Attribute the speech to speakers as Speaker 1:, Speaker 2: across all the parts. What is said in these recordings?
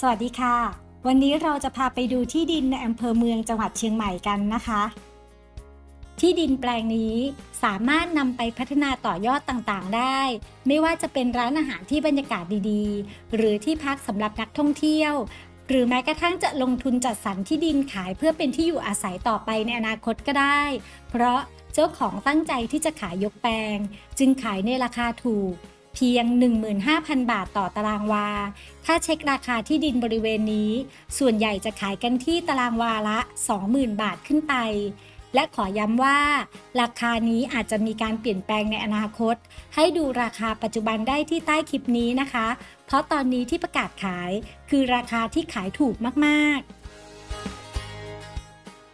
Speaker 1: สวัสดีค่ะ วันนี้เราจะพาไปดูที่ดินในอำเภอเมืองจังหวัดเชียงใหม่กันนะคะ ที่ดินแปลงนี้สามารถนำไปพัฒนาต่อยอดต่างๆได้ ไม่ว่าจะเป็นร้านอาหารที่บรรยากาศดีๆ หรือที่พักสำหรับนักท่องเที่ยว หรือแม้กระทั่งจะลงทุนจัดสรรที่ดินขายเพื่อเป็นที่อยู่อาศัยต่อไปในอนาคตก็ได้ เพราะเจ้าของตั้งใจที่จะขายยกแปลง จึงขายในราคาถูก เพียง 15,000 บาทต่อตารางวา ถ้าเช็คราคาที่ดินบริเวณนี้ ส่วนใหญ่จะขายกันที่ตารางวาละ 20,000 บาทขึ้นไป และขอย้ำว่า ราคานี้อาจจะมีการเปลี่ยนแปลงในอนาคต ให้ดูราคาปัจจุบันได้ที่ใต้คลิปนี้นะคะ เพราะตอนนี้ที่ประกาศขายคือราคาที่ขายถูกมากๆ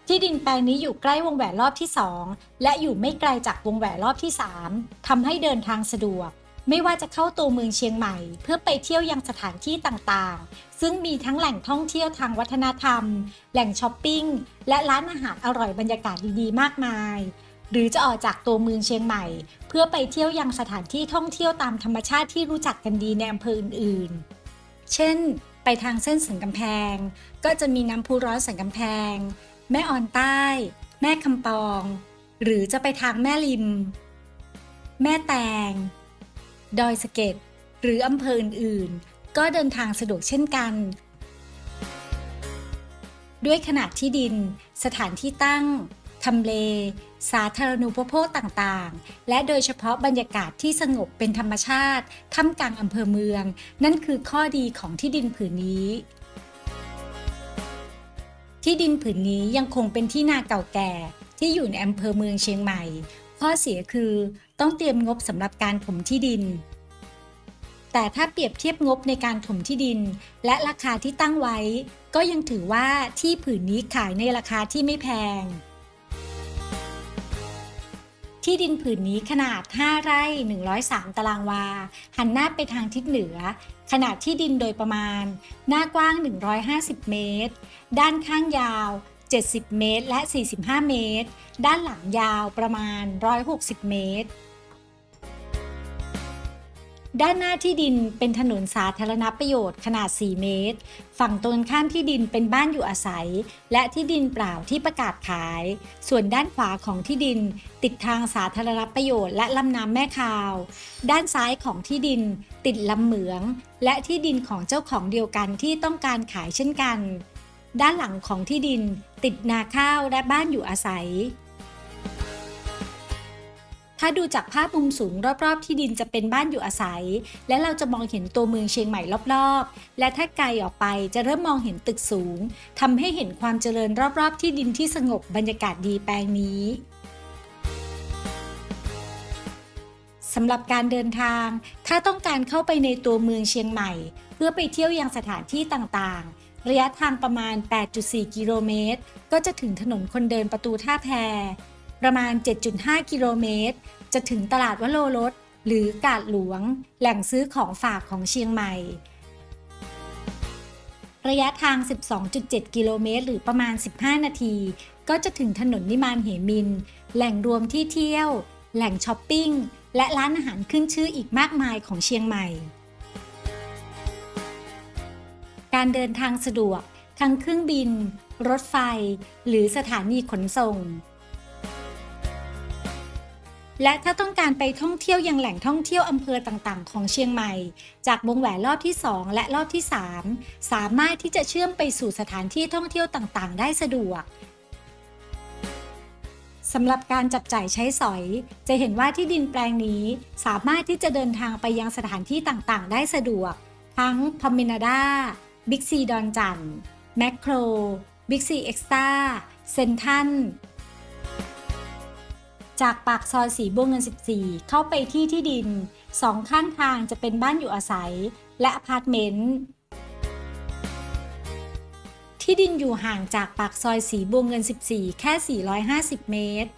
Speaker 1: ที่ดินแปลงนี้อยู่ใกล้วงแหวนรอบที่ 2 และอยู่ไม่ไกลจากวงแหวนรอบที่ 3ทำให้เดินทางสะดวก ไม่ว่าจะเข้าตัวเมืองเชียงใหม่ เพื่อไปเที่ยวยังสถานที่ต่างๆ ซึ่งมีทั้งแหล่งท่องเที่ยวทางวัฒนธรรม แหล่งช้อปปิ้ง และร้านอาหารอร่อยบรรยากาศดีๆ มากมาย หรือจะออกจากตัวเมืองเชียงใหม่ เพื่อไปเที่ยวยังสถานที่ท่องเที่ยวตามธรรมชาติที่รู้จักกันดีในอำเภออื่นๆ เช่น ไปทางเส้นสันกำแพง ก็จะมีน้ำพุร้อนสันกำแพง แม่ออนใต้ แม่คำปอง หรือจะไปทางแม่ริม แม่แตง ดอยสะเก็ดหรืออำเภออื่นๆ ก็เดินทางสะดวกเช่นกัน ด้วยขนาดที่ดิน สถานที่ตั้งทำเล สาธารณูปโภคต่างๆ และโดยเฉพาะบรรยากาศที่สงบเป็นธรรมชาติท่ามกลางอำเภอเมือง นั่นคือข้อดีของที่ดินผืนนี้ ที่ดินผืนนี้ยังคงเป็นที่นาเก่าแก่ที่อยู่ในอำเภอเมืองเชียงใหม่ ข้อเสียคือต้องเตรียมงบสำหรับการถมที่ดิน แต่ถ้าเปรียบเทียบงบในการถมที่ดิน และราคาที่ตั้งไว้ ก็ยังถือว่าที่ผืนนี้ขายในราคาที่ไม่แพง ที่ดินผืนนี้ขนาด 5 ไร่ 103 ตารางวา หันหน้าไปทางทิศเหนือ ขนาดที่ดินโดยประมาณ หน้ากว้าง 150 เมตร ด้านข้างยาว 70 เมตร และ 45 เมตร ด้านหลังยาวประมาณ 160 เมตร ด้านหน้าที่ดินเป็นถนนสาธารณประโยชน์ขนาด 4 เมตร ฝั่งตรงข้ามที่ดินเป็นบ้านอยู่อาศัย และที่ดินเปล่าที่ประกาศขาย ส่วนด้านขวาของที่ดินติดทางสาธารณประโยชน์และลำน้ำแม่คาว ด้านซ้ายของที่ดินติดลำเหมือง และที่ดินของเจ้าของเดียวกันที่ต้องการขายเช่นกันด้านหลังของที่ดิน ติดนาข้าวและบ้านอยู่อาศัย ถ้าดูจากภาพมุมสูงรอบๆ ที่ดินจะเป็นบ้านอยู่อาศัย และเราจะมองเห็นตัวเมืองเชียงใหม่รอบๆ และถ้าไกลออกไปจะเริ่มมองเห็นตึกสูงทำให้เห็นความเจริญรอบๆ ที่ดินที่สงบบรรยากาศดีแปลงนี้สำหรับการเดินทาง ถ้าต้องการเข้าไปในตัวเมืองเชียงใหม่ เพื่อไปเที่ยวยังสถานที่ต่างๆ ระยะทางประมาณ 8.4 กิโลเมตร ก็จะถึงถนนคนเดินประตูท่าแพ ประมาณ 7.5 กิโลเมตร จะถึงตลาดวโรรสหรือกาดหลวง แหล่งซื้อของฝากของเชียงใหม่ ระยะทาง 12.7 กิโลเมตร หรือประมาณ 15 นาที ก็จะถึงถนนนิมานเหมิน แหล่งรวมที่เที่ยว แหล่งช้อปปิ้ง และร้านอาหารขึ้นชื่ออีกมากมายของเชียงใหม่ การเดินทางสะดวก ทั้งเครื่องบิน รถไฟ หรือสถานีขนส่ง และถ้าต้องการไปท่องเที่ยวยังแหล่งท่องเที่ยวอำเภอต่างๆ ของเชียงใหม่ จากวงแหวนรอบที่ 2 และรอบที่ 3 สามารถที่จะเชื่อมไปสู่สถานที่ท่องเที่ยวต่างๆ ได้สะดวกสำหรับการจับจ่ายใช้สอย จะเห็นว่าที่ดินแปลงนี้สามารถที่จะเดินทางไปยังสถานที่ต่างๆ ได้สะดวก ทั้งพอมินาดา บิ๊กซีดอนจันแมคโครบิ๊กซีเอ็กซ์ตาเซนทันจากปากซอยสีบัวเงิน 14 เข้าไปที่ที่ดินสองข้างทางจะเป็นบ้านอยู่อาศัย และอพาร์ตเมนต์ ที่ดินอยู่ห่างจากปากซอยสีบัวเงิน 14 แค่ 450 เมตร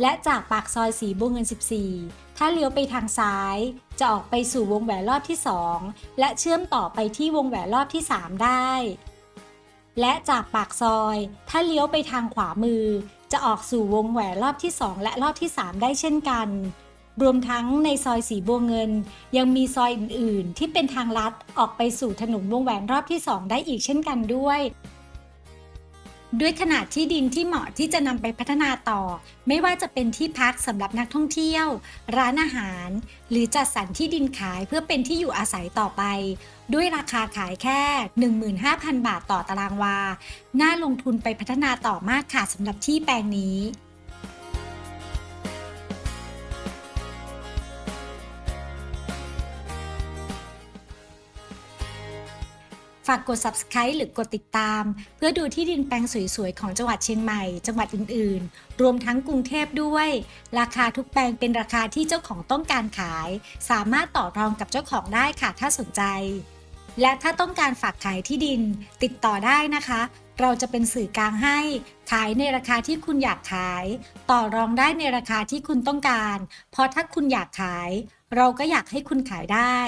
Speaker 1: และจากปากซอยสีบัวเงิน 14 ถ้าเลี้ยวไปทางซ้าย จะออกไปสู่วงแหวนรอบที่ 2 และเชื่อมต่อไปที่วงแหวนรอบที่ 3 ได้ และจากปากซอย ถ้าเลี้ยวไปทางขวามือ จะออกสู่วงแหวนรอบที่ 2 และรอบที่ 3 ได้เช่นกัน รวมทั้งในซอยสีบัวเงิน ยังมีซอยอื่น ๆ ที่เป็นทางลัดออกไปสู่ถนนวงแหวนรอบที่ 2 ได้อีกเช่นกันด้วย ด้วยขนาดที่ดินที่เหมาะที่จะนำไปพัฒนาต่อ ไม่ว่าจะเป็นที่พักสำหรับนักท่องเที่ยว ร้านอาหาร หรือจัดสรรที่ดินขายเพื่อเป็นที่อยู่อาศัยต่อไป ด้วยราคาขายแค่ 15,000 บาทต่อตารางวา น่าลงทุนไปพัฒนาต่อมากค่ะสำหรับที่แปลงนี้ ฝากกด subscribe หรือกดติดตาม เพื่อดูที่ดินแปลงสวยๆ ของจังหวัดเชียงใหม่ จังหวัดอื่นๆ รวมทั้งกรุงเทพด้วย ราคาทุกแปลงเป็นราคาที่เจ้าของต้องการขาย สามารถต่อรองกับเจ้าของได้ค่ะถ้าสนใจ และถ้าต้องการฝากขายที่ดิน ติดต่อได้นะคะ เราจะเป็นสื่อกลางให้ ขายในราคาที่คุณอยากขาย ต่อรองได้ในราคาที่คุณต้องการ เพราะถ้าคุณอยากขาย เราก็อยากให้คุณขายได้